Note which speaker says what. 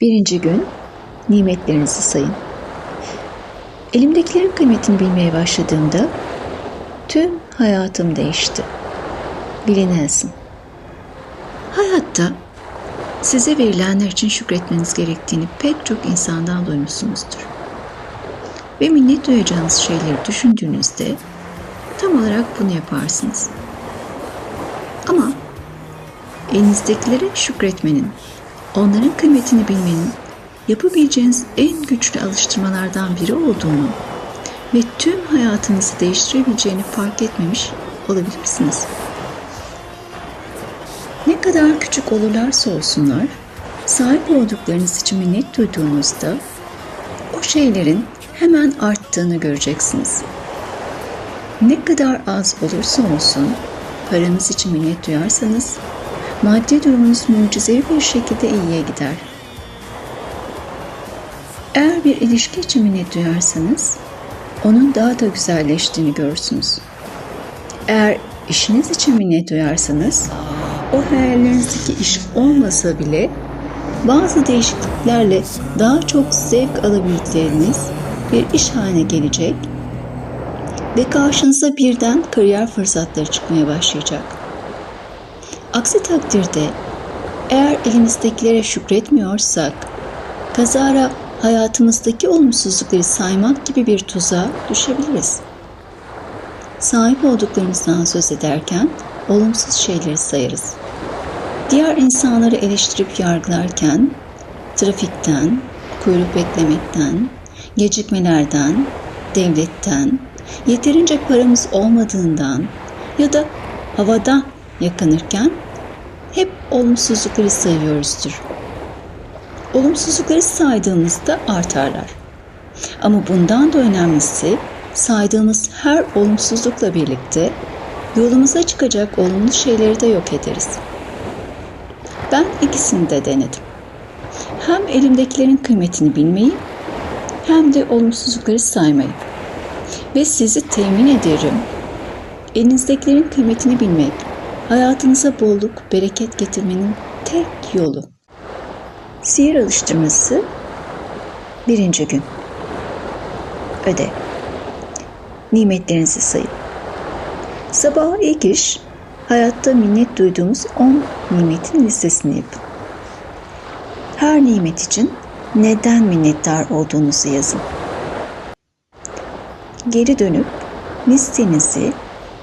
Speaker 1: Birinci gün nimetlerinizi sayın. Elimdekilerin kıymetini bilmeye başladığımda tüm hayatım değişti. Billy Nelson Hayatta size verilenler için şükretmeniz gerektiğini pek çok insandan duymuşsunuzdur. Ve minnet duyacağınız şeyleri düşündüğünüzde tam olarak bunu yaparsınız. Ama elinizdekilere şükretmenin, onların kıymetini bilmenin yapabileceğiniz en güçlü alıştırmalardan biri olduğunu ve tüm hayatınızı değiştirebileceğini fark etmemiş olabilir misiniz? Ne kadar küçük olurlarsa olsunlar, sahip olduklarınız için minnet duyduğunuzda o şeylerin hemen arttığını göreceksiniz. Ne kadar az olursa olsun paranız için minnet duyarsanız maddi durumunuz mucizevi bir şekilde iyiye gider. Eğer bir ilişki için minnet duyarsanız onun daha da güzelleştiğini görürsünüz. Eğer işiniz için minnet duyarsanız o hayallerinizdeki iş olmasa bile bazı değişikliklerle daha çok zevk alabileceğiniz bir iş haline gelecek ve karşınıza birden kariyer fırsatları çıkmaya başlayacak. Aksi takdirde eğer elimizdekilere şükretmiyorsak kazara hayatımızdaki olumsuzlukları saymak gibi bir tuzağa düşebiliriz. Sahip olduklarımızdan söz ederken olumsuz şeyleri sayarız. Diğer insanları eleştirip yargılarken trafikten, kuyruk beklemekten, gecikmelerden, devletten, yeterince paramız olmadığından ya da havada yakınırken hep olumsuzlukları sayıyoruzdur. Olumsuzlukları saydığımızda artarlar. Ama bundan da önemlisi saydığımız her olumsuzlukla birlikte yolumuza çıkacak olumlu şeyleri de yok ederiz. Ben ikisini de denedim. Hem elimdekilerin kıymetini bilmeyi hem de olumsuzlukları saymayı. Ve sizi temin ederim. Elinizdekilerin kıymetini bilmek, hayatınıza bolluk, bereket getirmenin tek yolu. Sihir alıştırması birinci gün. Öde. Nimetlerinizi sayın. Sabah ilk iş, hayatta minnet duyduğumuz 10 nimetin listesini yapın. Her nimet için neden minnettar olduğunuzu yazın. Geri dönüp listenizi